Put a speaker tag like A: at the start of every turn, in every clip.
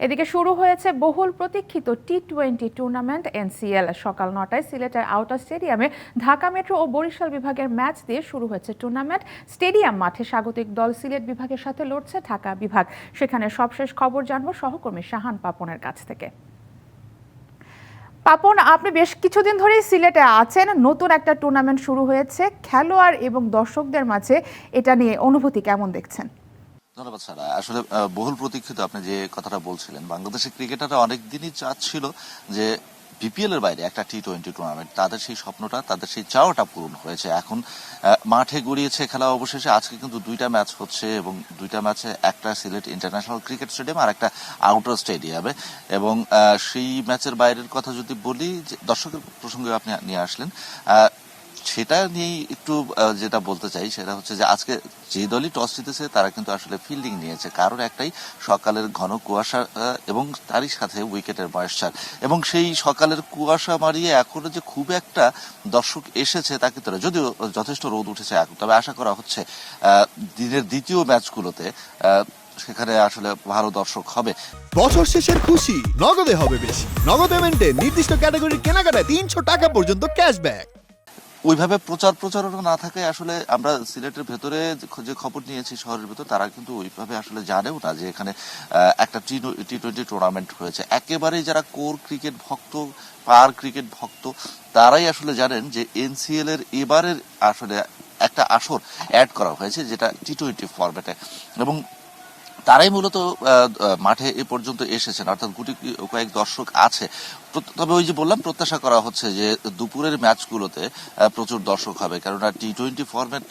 A: এদিকে শুরু হয়েছে বহুল প্রতীক্ষিত টি টোয়েন্টি টুর্নামেন্ট এনসিএল সকাল নটায় সিলেটের আউটার স্টেডিয়ামে ঢাকা মেট্রো ও বরিশাল বিভাগের ম্যাচ দিয়ে শুরু হয়েছে টুর্নামেন্ট স্টেডিয়াম মাঠে স্বাগতিক দল সিলেট বিভাগের সাথে লড়ছে ঢাকা বিভাগ। সেখানে সবশেষ খবর জানব সহকর্মী শাহান পাপনের কাছ থেকে। পাপন, আপনি বেশ কিছুদিন ধরেই সিলেটে আছেন। নতুন একটা টুর্নামেন্ট শুরু হয়েছে। খেলোয়াড় এবং দর্শকদের মাঝে এটা নিয়ে অনুভূতি কেমন দেখছেন?
B: ধন্যবাদ, স্যার। আসলে বহুল প্রতীক্ষিত আপনি যে কথাটা বলছিলেন বাংলাদেশের ক্রিকেটাররা অনেক দিনই চাচ্ছিল যে বিপিএল এর বাইরে একটা টি টোয়েন্টি টুর্নামেন্ট তাদের সেই স্বপ্নটা, তাদের সেই চাওয়াটা পূরণ হয়েছে। এখন মাঠে গড়িয়েছে খেলা অবশেষে, আজকে কিন্তু দুইটা ম্যাচ হচ্ছে এবং দুইটা ম্যাচে একটা সিলেট ইন্টারন্যাশনাল ক্রিকেট স্টেডিয়াম আর একটা আউটার স্টেডিয়ামে এবং সেই ম্যাচের বাইরের কথা যদি বলি দর্শকের প্রসঙ্গে আপনি নিয়ে আসলেন সেটা নিয়েই একটু যেটা বলতে চাই সেটা হচ্ছে যে আজকে যে দলই টস জিতেছে তারা কিন্তু আসলে ফিল্ডিং নিয়েছে। কারণ একটাই, সকালের ঘন কুয়াশা এবং তারই সাথে উইকেটের ময়েশ্চার এবং সেই সকালের কুয়াশা মারিয়ে এখনও যে খুব একটা দর্শক এসেছে তা কিন্তু যদিও যথেষ্ট রোদ উঠেছে এখন, তবে আশা করা হচ্ছে দিনের দ্বিতীয় ম্যাচগুলোতে সেখানে আসলে ভালো দর্শক হবে।
C: বছর শেষের খুশি, নগদে হবে বেশি। নগদ পেমেন্টে নির্দিষ্ট ক্যাটাগরির কেনাকাটায় তিনশো টাকা পর্যন্ত ক্যাশব্যাক
B: ওইভাবে প্রচার প্রচারণা না থাকে আসলে আমরা সিলেটের ভেতরে যে খবর নিয়েছি শহরের ভেতর, তারা কিন্তু ওইভাবে আসলে জানেও না যে এখানে একটা টি টি টোয়েন্টি টুর্নামেন্ট হয়েছে। একেবারেই যারা কোর ক্রিকেট ভক্ত পার ক্রিকেট ভক্ত, তারাই আসলে জানেন যে এনসিএল এর এবারের আসলে একটা আসর অ্যাড করা হয়েছে যেটা টি টোয়েন্টি ফরম্যাটে এবং তারাই মূলত মাঠে এ পর্যন্ত এসেছেন। অর্থাৎ গুটি, কয়েক দর্শক আছে। তবে ওই যে বললাম, প্রত্যাশা করা হচ্ছে যে দুপুরের ম্যাচগুলোতে প্রচুর দর্শক হবে। কেননা টি টোয়েন্টি ফরম্যাট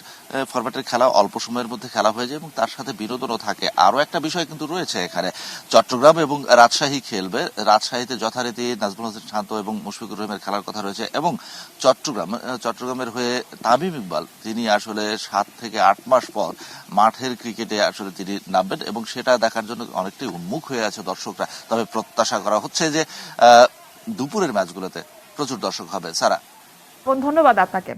B: ফরম্যাটের খেলা অল্প সময়ের মধ্যে খেলা হয়ে যায় এবং তার সাথে বিনোদনও থাকে। আরও একটা বিষয় কিন্তু রয়েছে এখানে। চট্টগ্রাম এবং রাজশাহী খেলবে। রাজশাহীতে যথারীতি নাজমুল হোসেন শান্ত এবং মুশফিকুর রহিমের খেলার কথা রয়েছে এবং চট্টগ্রাম চট্টগ্রামের হয়ে তামিম ইকবাল, তিনি আসলে সাত থেকে আট মাস পর মাঠের ক্রিকেটে আসলে তিনি নামবেন এবং সেটা দেখার জন্য অনেকটাই উন্মুখ হয়ে আছে দর্শকরা। তবে প্রত্যাশা করা হচ্ছে যে দুপুরের ম্যাচগুলোতে প্রচুর দর্শক হবে। সারা।
A: ধন্যবাদ আপনাকে।